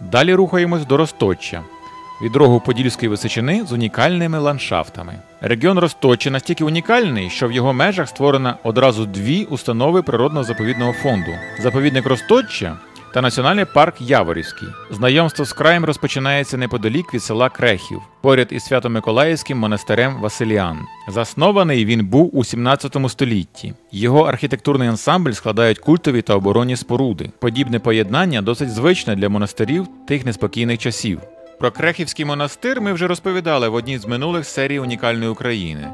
Далі рухаємось до Росточчя. Від рогу Подільської височини з унікальними ландшафтами. Регіон Росточчя настільки унікальний, що в його межах створено одразу дві установи природного заповідного фонду: заповідник Росточчя та Національний парк Яворівський. Знайомство з краєм розпочинається неподалік від села Крехів, поряд із Свято-Миколаївським монастирем Василіан. Заснований він був у 17 столітті. Його архітектурний ансамбль складають культові та оборонні споруди. Подібне поєднання досить звичне для монастирів тих неспокійних часів. Про Крехівський монастир ми вже розповідали в одній з минулих серій унікальної України.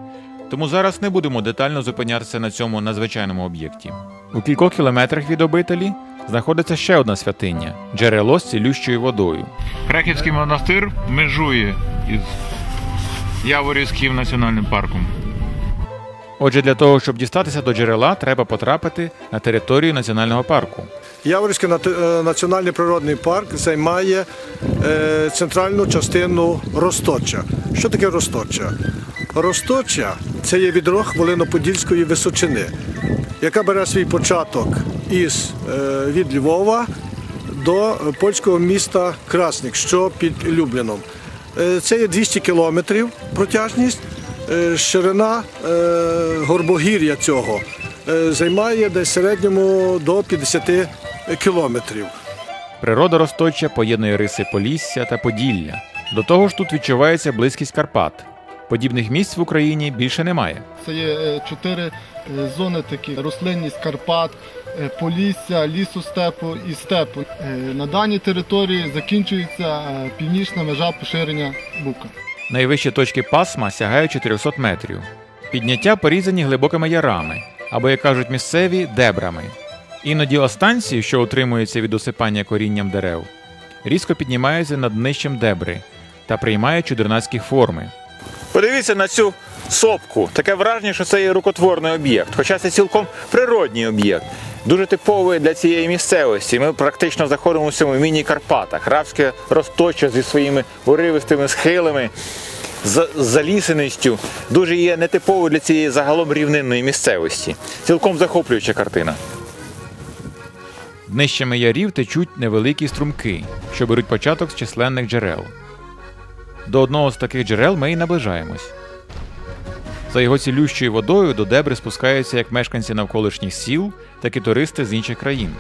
Тому зараз не будемо детально зупинятися на цьому надзвичайному об'єкті. У кількох кілометрах від обителі знаходиться ще одна святиня джерело з цілющою водою. Крехівський монастир межує із Яворівським національним парком. Отже, для того, щоб дістатися до джерела, треба потрапити на територію національного парку. Яворівський е, національний природний парк займає е, центральну частину Росточа. Що таке Росточа? Росточа це є відрог Волиноподільської височини, яка бере свій початок із е, від Львова до польського міста Красник, що під Любліном. Це є 200 кілометрів протяжність. Е, Ширина е, горбогір'я цього е, займає десь в середньому до 50 кілометрів. Природа Росточчя поєднує риси Полісся та Поділля. До того ж, тут відчувається близькість Карпат. Подібних місць в Україні більше немає. Це є чотири зони такі: рослинність Карпат, Полісся, лісу степу і степу. На даній території закінчується північна межа поширення бука. Найвищі точки пасма сягають 400 метрів. Підняття порізані глибокими ярами, або, як кажуть місцеві, дебрами. Іноді останці, що утримуються від осипання корінням дерев, різко піднімаються над нижчим дебри та приймають чудернацькі форми. Подивіться на цю сопку. Таке враження, що це є рукотворний об'єкт, хоча це цілком природній об'єкт. Дуже типовий для цієї місцевості. Ми практично заходимо в цьому міні-Карпатах. Рабське розточчя зі своїми уривистими схилами, з залісеністю. Дуже є нетиповою для цієї загалом рівнинної місцевості. Цілком захоплююча картина. Нижчими ярів течуть невеликі струмки, що беруть початок з численних джерел. До одного з таких джерел ми і наближаємось. За його цілющою водою до дебри спускаються як мешканці навколишніх сіл, так і туристи з інших країн.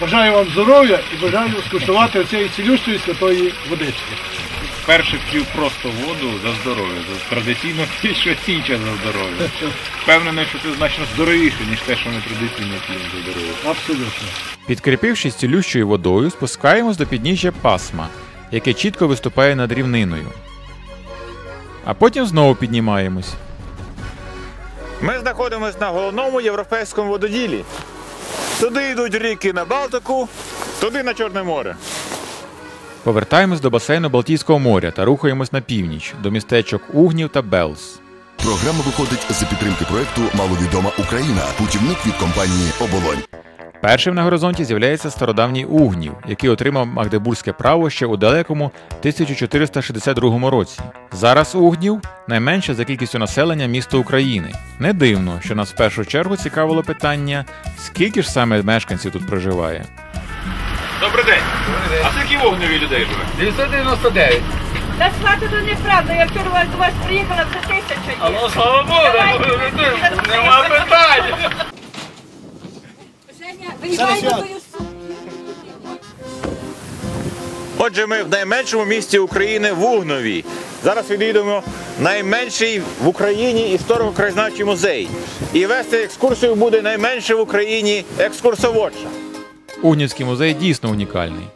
Бажаю вам здоров'я і бажаю скуштувати цієї цілющої святої водички. Перше п'ю просто воду за здоров'я. За традиційно що інше за здоров'я. Впевнений, що це значно здоровіше, ніж те, що ми традиційно п'ємо за здоров'я. Абсолютно. Підкріпившись цілющою водою, спускаємось до підніжжя пасма, яке чітко виступає над рівниною. А потім знову піднімаємось. Ми знаходимося на головному європейському вододілі. Туди йдуть ріки на Балтику, туди на Чорне море. Повертаємось до басейну Балтійського моря та рухаємось на північ до містечок Угнів та Белс. Програма виходить за підтримки проекту Маловідома Україна. Путівник від компанії Оболонь. Першим на горизонті з'являється стародавній Угнів, який отримав магдебурзьке право ще у далекому 1462 році. Зараз Угнів найменше за кількістю населення місто України. Не дивно, що нас в першу чергу цікавило питання, скільки ж саме мешканців тут проживає. Добрий день. А скільки вогневі людей живе? 999. Та свати то неправда, я вчора до вас приїхала, це тисяча є. Ну, слава Богу, нема питань. Женя, виїжджай твою Отже, ми в найменшому місті України в Угнові. Зараз відвідуємо найменший в Україні історико-краєзнавчий музей. І вести екскурсію буде найменший в Україні екскурсоводша. Угнівський музей дійсно унікальний.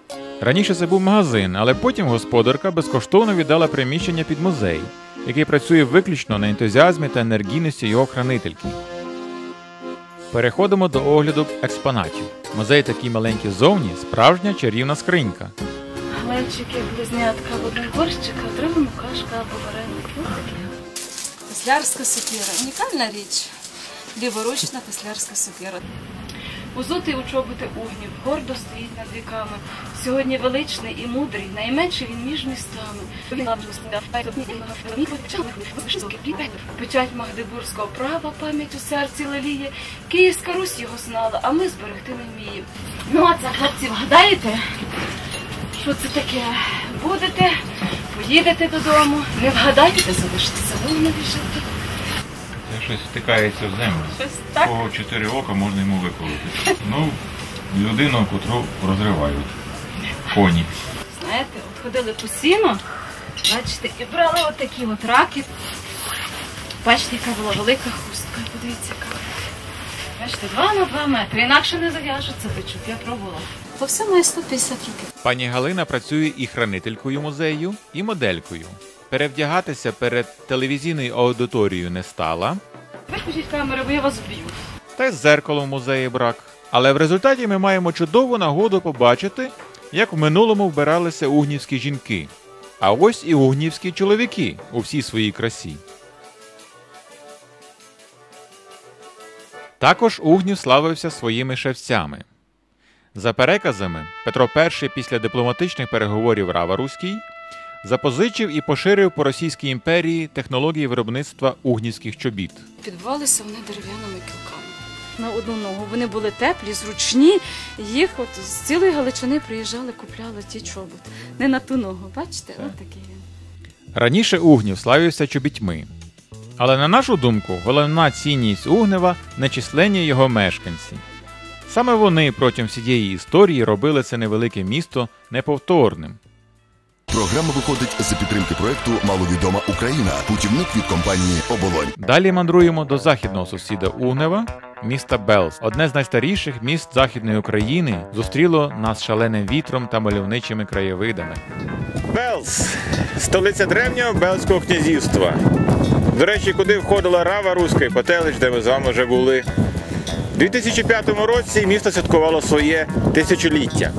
Раніше це був магазин, але потім господарка безкоштовно віддала приміщення під музей, який працює виключно на ентузіазмі та енергійності його хранительки. Переходимо до огляду експонатів. Музей такий маленький ззовні, справжня чарівна скринька. Глечики, близнятка, один борщик, а в кашка або вареник. Ось таке. Теслярська сокира. Унікальна річ. Ліворучна теслярська сокира. Узутий у чоботи угнів, гордо стоїть над віками. Сьогодні величний і мудрий, найменший він між містами. Печать Магдебурзького права, пам'ять у серці леліє. Київська Русь його знала, а ми зберегти не вміємо. Ну, а це хлопці, вгадаєте? Що це таке? Будете, поїдете додому, не вгадаєте, залишитеся вдома жити. Це щось втикається в землю. Щось так. Кого чотири ока можна йому виколоти. Ну, людину, котру розривають. Коні. Знаєте, от ходили по сіну, бачите, і брали отакі от раки. Бачите, яка була велика хустка. Подивіться, яка. Бачите, 2 на 2 метри. Інакше не зав'яжеться бичок, я пробувала. То все має 150 років. Пані Галина працює і хранителькою музею, і моделькою. Перевдягатися перед телевізійною аудиторією не стала, Виключіть камери, бо я вас вб'ю. та й з зеркалом в музеї брак. Але в результаті ми маємо чудову нагоду побачити, як в минулому вбиралися угнівські жінки. А ось і угнівські чоловіки у всій своїй красі. Також Угнів славився своїми шевцями. За переказами, Петро І після дипломатичних переговорів Рава Руський запозичив і поширив по Російській імперії технології виробництва угнівських чобіт. Підбивалися вони дерев'яними кілками. На одну ногу. Вони були теплі, зручні. Їх от з цілої Галичини приїжджали, купляли ті чоботи. Не на ту ногу, бачите? От такий він. Раніше Угнів славився чобітьми. Але на нашу думку, головна цінність Угнева нечисленні його мешканці. Саме вони протягом всієї історії робили це невелике місто неповторним. Програма виходить за підтримки проекту Маловідома Україна. Путівник від компанії Оболонь. Далі мандруємо до західного сусіда Угнева, міста Белс. Одне з найстаріших міст Західної України зустріло нас шаленим вітром та мальовничими краєвидами. Белс столиця древнього Белського князівства. До речі, куди входила Рава Руська і Потелич, де ми з вами вже були. У 2005 році місто святкувало своє тисячоліття.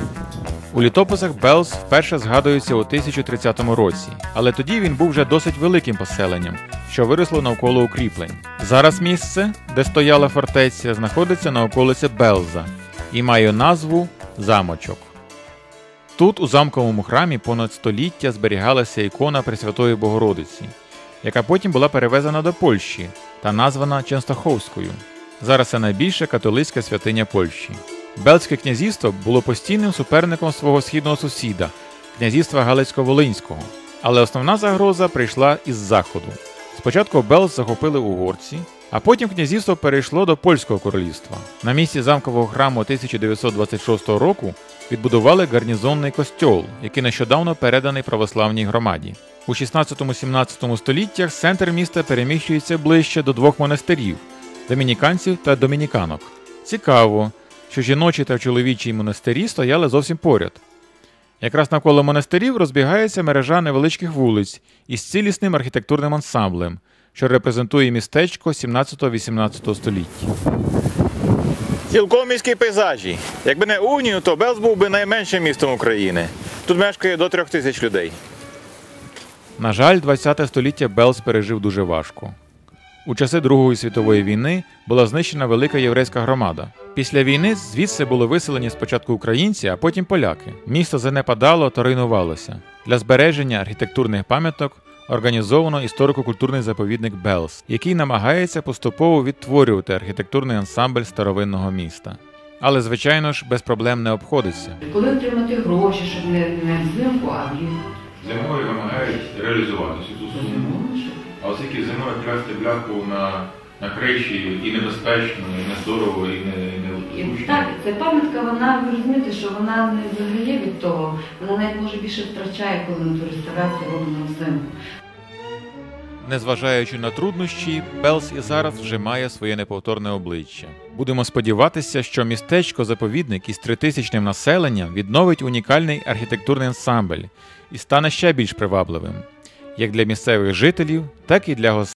У літописах Белс вперше згадується у 1030 році, але тоді він був вже досить великим поселенням, що виросло навколо укріплень. Зараз місце, де стояла фортеця, знаходиться на околиці Белза і має назву Замочок. Тут, у замковому храмі, понад століття зберігалася ікона Пресвятої Богородиці, яка потім була перевезена до Польщі та названа Ченстаховською. Зараз це найбільша католицька святиня Польщі. Бельське князівство було постійним суперником свого східного сусіда, князівства Галицько-Волинського. Але основна загроза прийшла із заходу. Спочатку Белз захопили угорці, а потім князівство перейшло до польського королівства. На місці замкового храму 1926 року відбудували гарнізонний костьол, який нещодавно переданий православній громаді. У 16-17 століттях центр міста переміщується ближче до двох монастирів домініканців та домініканок. Цікаво, що жіночі та чоловічі монастирі стояли зовсім поряд. Якраз навколо монастирів розбігається мережа невеличких вулиць із цілісним архітектурним ансамблем, що репрезентує містечко 17-18 століття. Цілком міські пейзажі. Якби не Унію, то Белс був би найменшим містом України. Тут мешкає до трьох тисяч людей. На жаль, 20 століття Белс пережив дуже важко. У часи Другої світової війни була знищена велика єврейська громада. Після війни звідси були виселені спочатку українці, а потім поляки. Місто занепадало та руйнувалося. Для збереження архітектурних пам'яток організовано історико-культурний заповідник Белс, який намагається поступово відтворювати архітектурний ансамбль старовинного міста. Але, звичайно ж, без проблем не обходиться. Коли отримати гроші, щоб не, не взимку, а влітку. Зимою вимагають реалізувати цю суму. А оскільки зимою класти бляху на, на криші і небезпечно, і не здорово, і не, і не так, ця пам'ятка, вона ви розумієте, що вона не виграє від того, вона навіть може більше втрачає, коли на ту реставрацію роблено взимку. Незважаючи на труднощі, Белс і зараз вже має своє неповторне обличчя. Будемо сподіватися, що містечко заповідник із тритисячним населенням відновить унікальний архітектурний ансамбль і стане ще більш привабливим, як для місцевих жителів, так і для гостей.